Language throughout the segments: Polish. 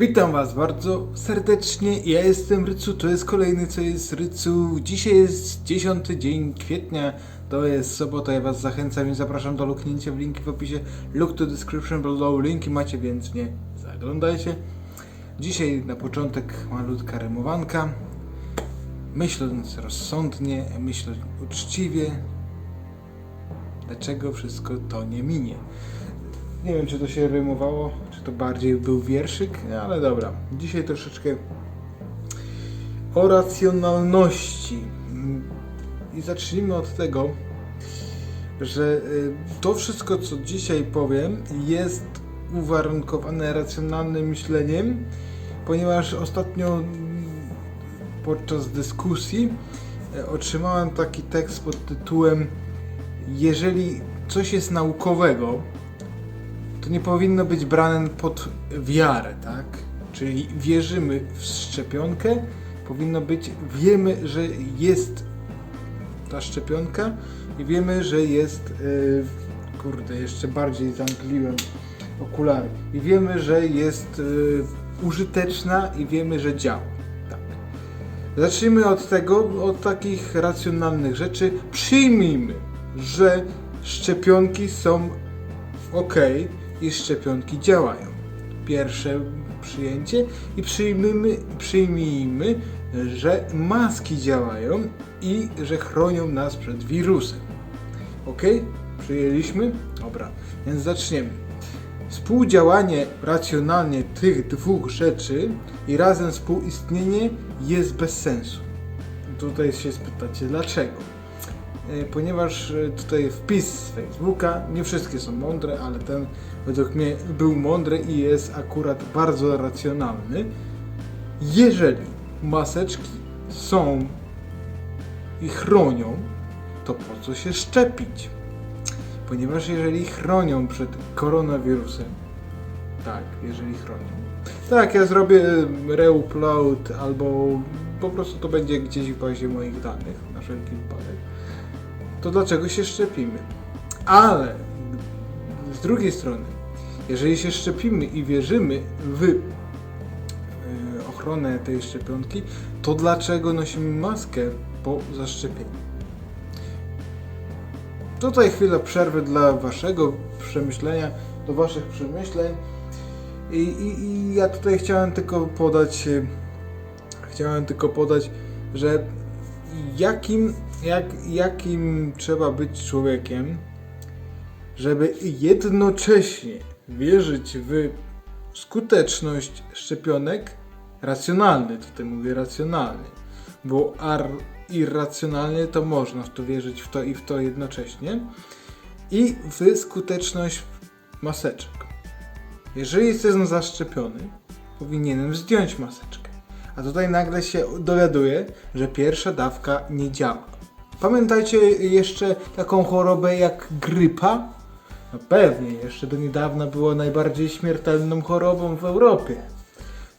Witam Was bardzo serdecznie. Ja jestem Rycu, to jest kolejny co jest Rycu. Dzisiaj jest 10 dzień kwietnia, to jest sobota. Ja Was zachęcam i zapraszam do luknięcia w linki w opisie. Look to description below. Linki macie, więc nie zaglądajcie. Dzisiaj na początek malutka remowanka. Myśląc rozsądnie, myśląc uczciwie, dlaczego wszystko to nie minie. Nie wiem, czy to się rymowało, czy to bardziej był wierszyk, ale dobra. Dzisiaj troszeczkę o racjonalności. I zacznijmy od tego, że y, to wszystko, co dzisiaj powiem, jest uwarunkowane racjonalnym myśleniem, ponieważ ostatnio mm, podczas dyskusji e, otrzymałem taki tekst pod tytułem Jeżeli coś jest naukowego, to nie powinno być brane pod wiarę, tak? Czyli wierzymy w szczepionkę, powinno być, wiemy, że jest ta szczepionka i wiemy, że jest, yy, kurde, jeszcze bardziej zamgliłem okulary, i wiemy, że jest yy, użyteczna i wiemy, że działa. Tak. Zacznijmy od tego, od takich racjonalnych rzeczy. Przyjmijmy, że szczepionki są ok i szczepionki działają. Pierwsze przyjęcie i przyjmijmy, przyjmijmy, że maski działają i że chronią nas przed wirusem. Ok? Przyjęliśmy? Dobra, więc zaczniemy. Współdziałanie racjonalnie tych dwóch rzeczy i razem współistnienie jest bez sensu. Tutaj się spytacie dlaczego? E, ponieważ e, tutaj wpis z Facebooka, nie wszystkie są mądre, ale ten według mnie był mądry i jest akurat bardzo racjonalny. Jeżeli maseczki są i chronią, to po co się szczepić? Ponieważ jeżeli chronią przed koronawirusem, tak, jeżeli chronią. Tak, ja zrobię reupload albo po prostu to będzie gdzieś w bazie moich danych na wszelki wypadek to dlaczego się szczepimy? Ale z drugiej strony, jeżeli się szczepimy i wierzymy w y, ochronę tej szczepionki, to dlaczego nosimy maskę po zaszczepieniu? Tutaj chwila przerwy dla waszego przemyślenia, do waszych przemyśleń. I, i, I ja tutaj chciałem tylko podać, y, chciałem tylko podać, że jakim, jak, jakim trzeba być człowiekiem, żeby jednocześnie wierzyć w skuteczność szczepionek, racjonalny, tutaj mówię racjonalny, bo irracjonalnie to można w to wierzyć w to i w to jednocześnie, i w skuteczność maseczek. Jeżeli jestem zaszczepiony, powinienem zdjąć maseczkę. A tutaj nagle się dowiaduję, że pierwsza dawka nie działa. Pamiętajcie jeszcze taką chorobę jak grypa? No pewnie, jeszcze do niedawna była najbardziej śmiertelną chorobą w Europie.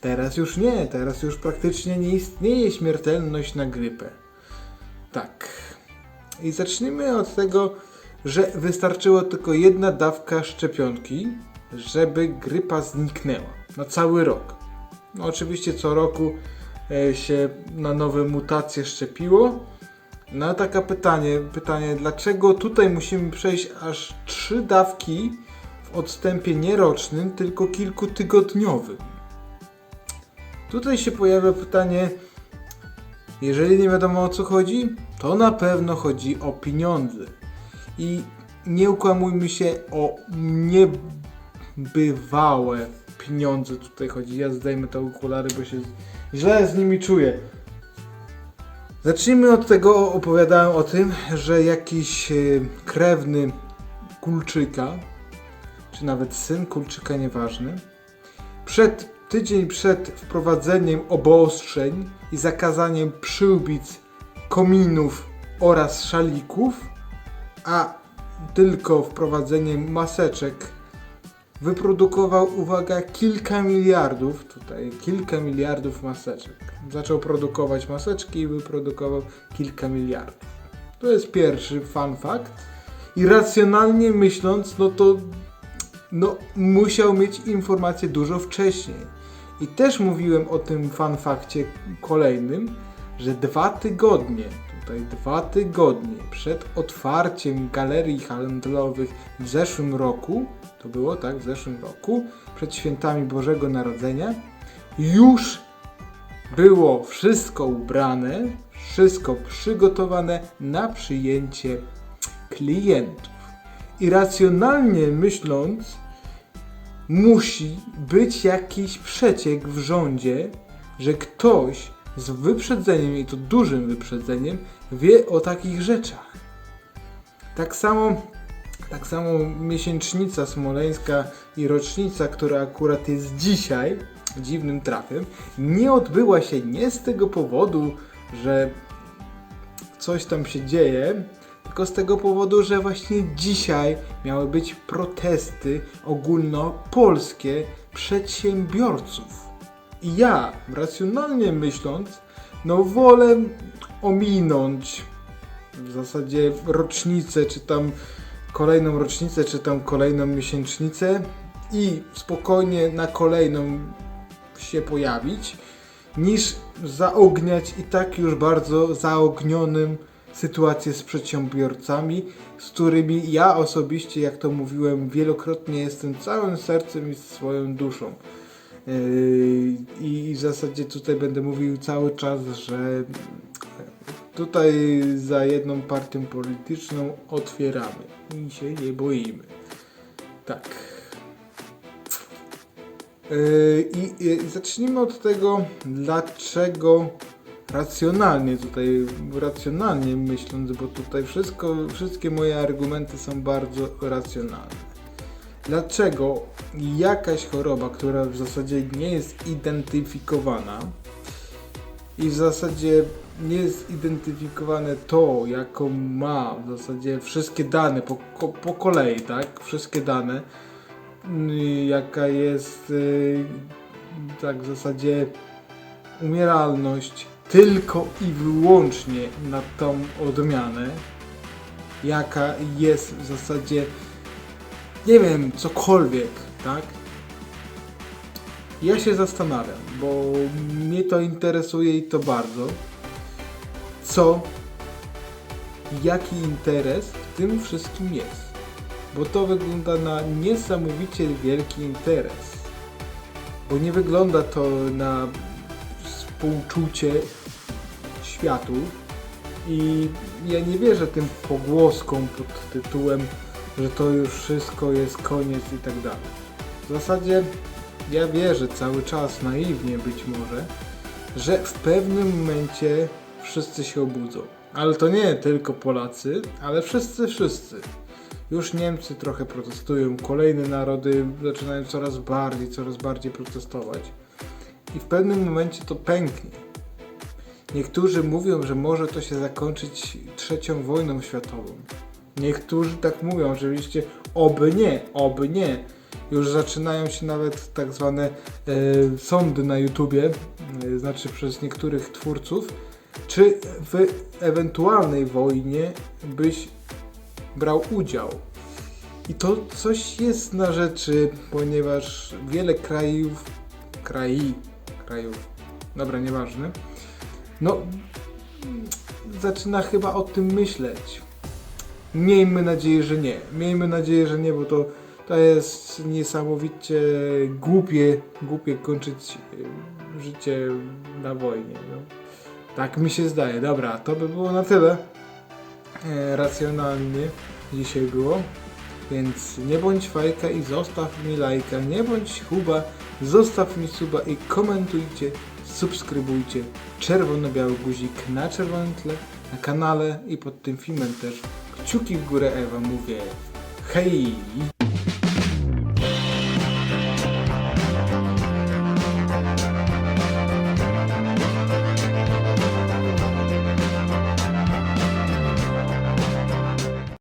Teraz już nie, teraz już praktycznie nie istnieje śmiertelność na grypę. Tak. I zacznijmy od tego, że wystarczyło tylko jedna dawka szczepionki, żeby grypa zniknęła na cały rok. No oczywiście co roku e, się na nowe mutacje szczepiło. No taka pytanie, pytanie, dlaczego tutaj musimy przejść aż trzy dawki w odstępie nie rocznym, tylko kilkutygodniowym? Tutaj się pojawia pytanie, jeżeli nie wiadomo o co chodzi, to na pewno chodzi o pieniądze. I nie ukłamujmy się o niebywałe pieniądze tutaj chodzi. Ja zdejmę te okulary, bo się źle z nimi czuję. Zacznijmy od tego, opowiadałem o tym, że jakiś e, krewny Kulczyka, czy nawet syn Kulczyka, nieważny, przed, tydzień przed wprowadzeniem obostrzeń i zakazaniem przyłbic, kominów oraz szalików, a tylko wprowadzeniem maseczek wyprodukował, uwaga, kilka miliardów, tutaj kilka miliardów maseczek. Zaczął produkować maseczki i wyprodukował kilka miliardów. To jest pierwszy fun fact. I racjonalnie myśląc, no to no, musiał mieć informacje dużo wcześniej. I też mówiłem o tym fun fakcie kolejnym, że dwa tygodnie, tutaj dwa tygodnie przed otwarciem galerii handlowych w zeszłym roku, to było tak, w zeszłym roku, przed świętami Bożego Narodzenia, już było wszystko ubrane, wszystko przygotowane na przyjęcie klientów. I racjonalnie myśląc, musi być jakiś przeciek w rządzie, że ktoś z wyprzedzeniem, i to dużym wyprzedzeniem, wie o takich rzeczach. Tak samo, tak samo miesięcznica smoleńska i rocznica, która akurat jest dzisiaj, dziwnym trafem, nie odbyła się nie z tego powodu, że coś tam się dzieje, tylko z tego powodu, że właśnie dzisiaj miały być protesty ogólnopolskie przedsiębiorców. Ja, racjonalnie myśląc, no wolę ominąć w zasadzie rocznicę, czy tam kolejną rocznicę, czy tam kolejną miesięcznicę i spokojnie na kolejną się pojawić, niż zaogniać i tak już bardzo zaognionym sytuację z przedsiębiorcami, z którymi ja osobiście, jak to mówiłem, wielokrotnie jestem całym sercem i swoją duszą. Yy, I w zasadzie tutaj będę mówił cały czas, że tutaj za jedną partią polityczną otwieramy i się nie boimy. Tak. Yy, I, I zacznijmy od tego, dlaczego racjonalnie tutaj, racjonalnie myśląc, bo tutaj wszystko, wszystkie moje argumenty są bardzo racjonalne. Dlaczego jakaś choroba, która w zasadzie nie jest identyfikowana i w zasadzie nie jest identyfikowane to, jaką ma w zasadzie wszystkie dane po, po kolei, tak? Wszystkie dane, y, jaka jest y, tak w zasadzie umieralność tylko i wyłącznie na tą odmianę, jaka jest w zasadzie, nie wiem, cokolwiek, tak? Ja się zastanawiam, bo mnie to interesuje i to bardzo. Co, jaki interes w tym wszystkim jest? Bo to wygląda na niesamowicie wielki interes. Bo nie wygląda to na współczucie światu i ja nie wierzę tym pogłoskom pod tytułem, że to już wszystko jest koniec i tak dalej. W zasadzie ja wierzę cały czas, naiwnie być może, że w pewnym momencie wszyscy się obudzą. Ale to nie tylko Polacy, ale wszyscy, wszyscy. Już Niemcy trochę protestują, kolejne narody zaczynają coraz bardziej, coraz bardziej protestować. I w pewnym momencie to pęknie. Niektórzy mówią, że może to się zakończyć trzecią wojną światową. Niektórzy tak mówią, oczywiście oby nie, oby nie. Już zaczynają się nawet tak zwane e, sądy na YouTubie, e, znaczy przez niektórych twórców, czy w ewentualnej wojnie byś brał udział. I to coś jest na rzeczy, ponieważ wiele krajów, krai, krajów, dobra, nieważne, no zaczyna chyba o tym myśleć. Miejmy nadzieję, że nie. Miejmy nadzieję, że nie, bo to, to jest niesamowicie głupie, głupie kończyć e, życie na wojnie. No. Tak mi się zdaje. Dobra, to by było na tyle. E, racjonalnie dzisiaj było. Więc nie bądź fajka i zostaw mi lajka, nie bądź chuba, zostaw mi suba i komentujcie, subskrybujcie czerwono-biały guzik na czerwonym tle, na kanale i pod tym filmem też kciuki w górę Ewa mówię hej!